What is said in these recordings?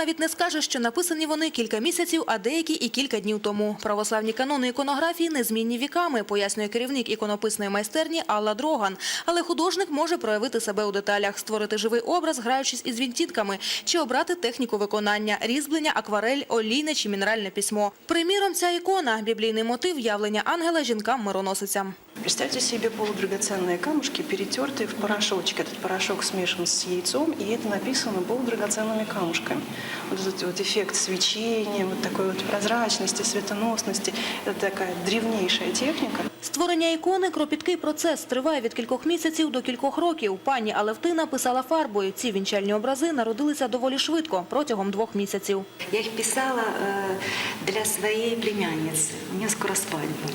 Навіть не скаже, що написані вони кілька місяців, а деякі і кілька днів тому. Православні канони іконографії незмінні віками, пояснює керівник іконописної майстерні Алла Дроган. Але художник може проявити себе у деталях, створити живий образ, граючись із вінтітками, чи обрати техніку виконання – різьблення, акварель, олійне чи мінеральне письмо. Приміром, ця ікона – біблійний мотив явлення ангела жінкам-мироносицям. Представьте себе полудрагоценные камушки, перетертые в порошочек. Этот порошок смешан с яйцом, и это написано полудрагоценными камушками. Вот этот вот эффект свечения, вот такой вот прозрачности, светоносности. Это такая древнейшая техника. Створення ікони – кропіткий процес, триває від кількох місяців до кількох років. Пані Алевтина писала фарбою. Ці вінчальні образи народилися доволі швидко, протягом двох місяців. Я их писала э, для своей племянницы. У нее скоро свадьба.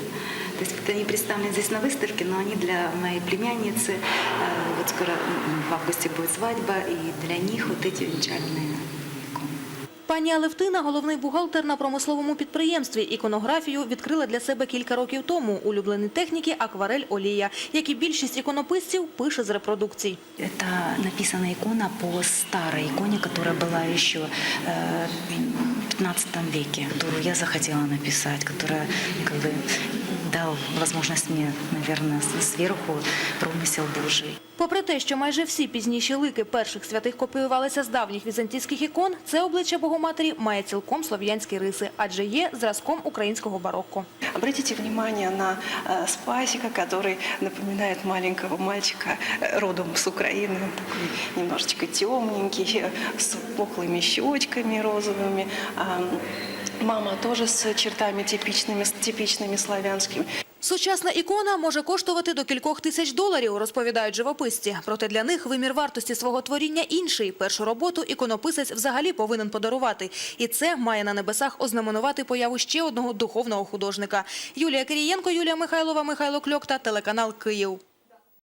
То есть вот они представлены здесь на выставке, но они для моей племянницы. Э, Вот скоро м, в августе будет свадьба, и для них вот эти венчальные иконы. Пані Алевтина – головний бухгалтер на промисловому підприємстві. Іконографію відкрила для себе кілька років тому. Улюблені техніки – акварель, олія, як і більшість іконописців, пише з репродукцій. Это написана икона по старой иконе, которая была еще э, в 15 веке, которую я захотела написать, которая как бы дал возможность мне, наверное, сверху промысел Божий. Попри те, що майже всі пізніші лики перших святих копіювалися з давніх візантійських ікон, це обличчя Богоматері має цілком слов'янські риси, адже є зразком українського барокко. Обратите внимание на э, Спасика, который напоминает маленького мальчика э, родом с Украины. Он такой немножечко темненький, э, с пухлыми щечками розовыми. А, Мама тоже с чертами типичными, типичными славянскими. Сучасна ікона може коштувати до кількох тисяч доларів, розповідають живописці. Проте для них вимір вартості свого творіння інший. Першу роботу іконописець взагалі повинен подарувати. І це має на небесах ознаменувати появу ще одного духовного художника. Юлія Кирієнко, Юлія Михайлова, Михайло Кльокта, телеканал «Київ».